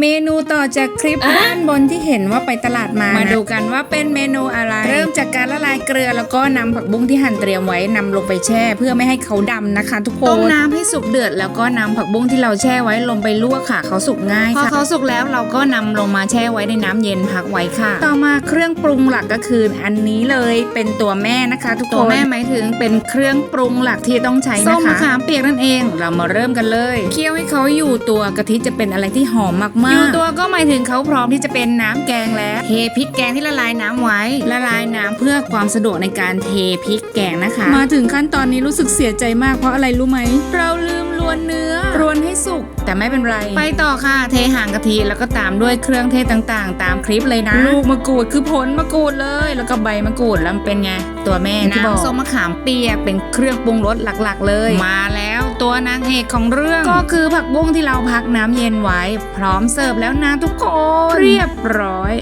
เมนูต่อจากคลิปด้านบนที่เห็นว่าไปตลาดมา มาดูกันว่าเป็นเมนูอะไร เริ่มจากการละลายเกลือแล้วก็นำผักบุ้งที่หั่นเตรียมไว้นำลงไปแช่ เพื่อไม่ให้เขาดำนะคะ ทุกคน ต้มน้ำให้สุกเดือดแล้วก็นำผักบุ้งที่เราแช่ไว้ลงไปลวกค่ะ เขาสุกง่ายพอเขาสุกแล้วเราก็นำลงมาแช่ไว้ในน้ำเย็นพักไว้ค่ะ ต่อมาเครื่องปรุงหลักก็คืออันนี้เลยเป็นตัวแม่นะคะ ทุกคนตัวแม่หมายถึงเป็นเครื่องปรุงหลักที่ต้องใช้นะคะส้มมะขามเปียกนั่นเอง เรามาเริ่มกันเลยเคี่ยวให้เขาอยู่ตัวกะทิจะเป็นอะไรที่หอมมากๆอยู่ตัวก็หมายถึงเขาพร้อมที่จะเป็นน้ำแกงแล้วเทพริกแกงที่ละลายน้ำไว้ ละลายน้ำเพื่อความสะดวกในการเทพริกแกงนะคะ มาถึงขั้นตอนนี้รู้สึกเสียใจมากเพราะอะไรรู้ไหมเราลืมร วนเนื้อ รวนให้สุกแต่ไม่เป็นไร ไปต่อค่ะ เทห่างกะทิแล้วก็ตามด้วยเครื่องเทศต่างๆ ตามคลิปเลยนะ ลูกมะกรูดคือผลมะกรูดเลย แล้วก็ใบมะกรูดแล้วมันเป็นไง ตัวแม่น้ำส้มมะขามเปียกเป็นเครื่องปรุงรสหลักๆ เลย มาแล้วตัวนางเอกของเรื่อง ก็คือผักบุ้งที่เราพักน้ำเย็นไว้ พร้อมเสิร์ฟแล้วนะทุกคนเรียบร้อย